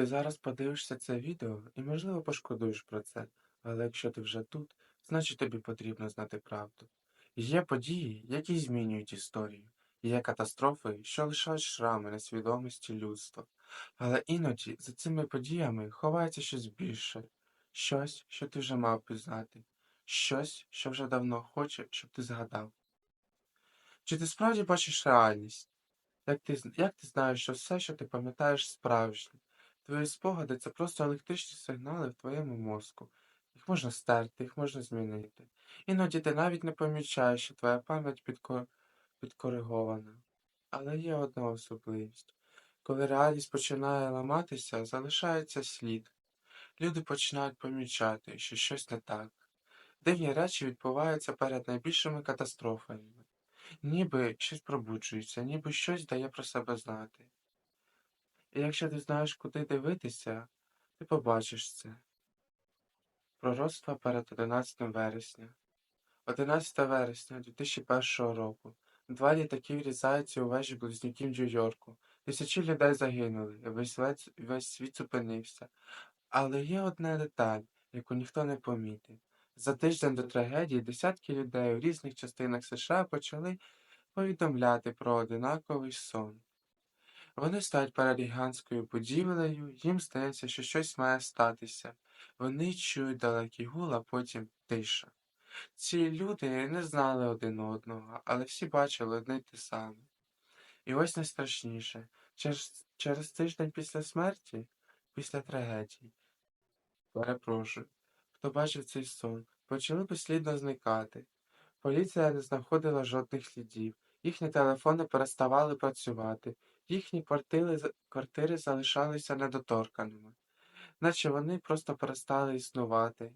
Ти зараз подивишся це відео і, можливо, пошкодуєш про це, але якщо ти вже тут, значить тобі потрібно знати правду. Є події, які змінюють історію, є катастрофи, що лишають шрами на свідомості людства. Але іноді за цими подіями ховається щось більше, щось, що ти вже мав пізнати, щось, що вже давно хоче, щоб ти згадав. Чи ти справді бачиш реальність? Як ти, як ти знаєш, що все, що ти пам'ятаєш, справжнє? Твої спогади це просто електричні сигнали в твоєму мозку. Їх можна стерти, їх можна змінити. Іноді ти навіть не помічаєш, що твоя пам'ять підко... підкоригована. Але є одна особливість. Коли реальність починає ламатися, залишається слід. Люди починають помічати, що щось не так. Дивні речі відбуваються перед найбільшими катастрофами. Ніби щось пробуджується, ніби щось дає про себе знати. І якщо ти знаєш, куди дивитися, ти побачиш це. Пророцтво перед 11 вересня. 11 вересня 2001 року. Два літаки врізаються у вежі близнюків Нью-Йорку. Тисячі людей загинули, і весь, весь, світ зупинився. Але є одна деталь, яку ніхто не помітив. За тиждень до трагедії десятки людей у різних частинах США почали повідомляти про одинаковий сон. Вони стоять перед гігантською будівлею, їм здається, що щось має статися. Вони чують далекий гул, а потім тиша. Ці люди не знали один одного, але всі бачили одне й те саме. І ось найстрашніше. Через, через тиждень після смерті, після трагедії, перепрошую, хто бачив цей сон, почали безслідно зникати. Поліція не знаходила жодних слідів, їхні телефони переставали працювати, їхні квартири, квартири залишалися недоторканими, наче вони просто перестали існувати.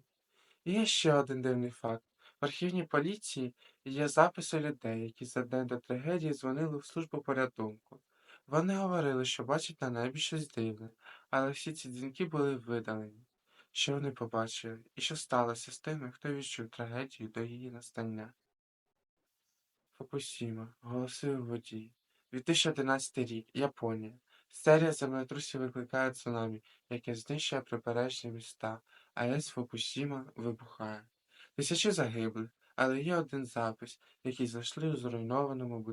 І є ще один дивний факт. В архівній поліції є записи людей, які за день до трагедії дзвонили в службу порятунку. Вони говорили, що бачать на небі щось дивне, але всі ці дзвінки були видалені. Що вони побачили, і що сталося з тими, хто відчув трагедію до її настання. Фукусіма. Голоси у воді. 2011 рік. Японія. Серія землетрусів викликає цунамі, яке знищує прибережні міста, АЕС Фукусіма вибухає. Тисячі загиблих, але є один запис, який знайшли у зруйнованому будинку.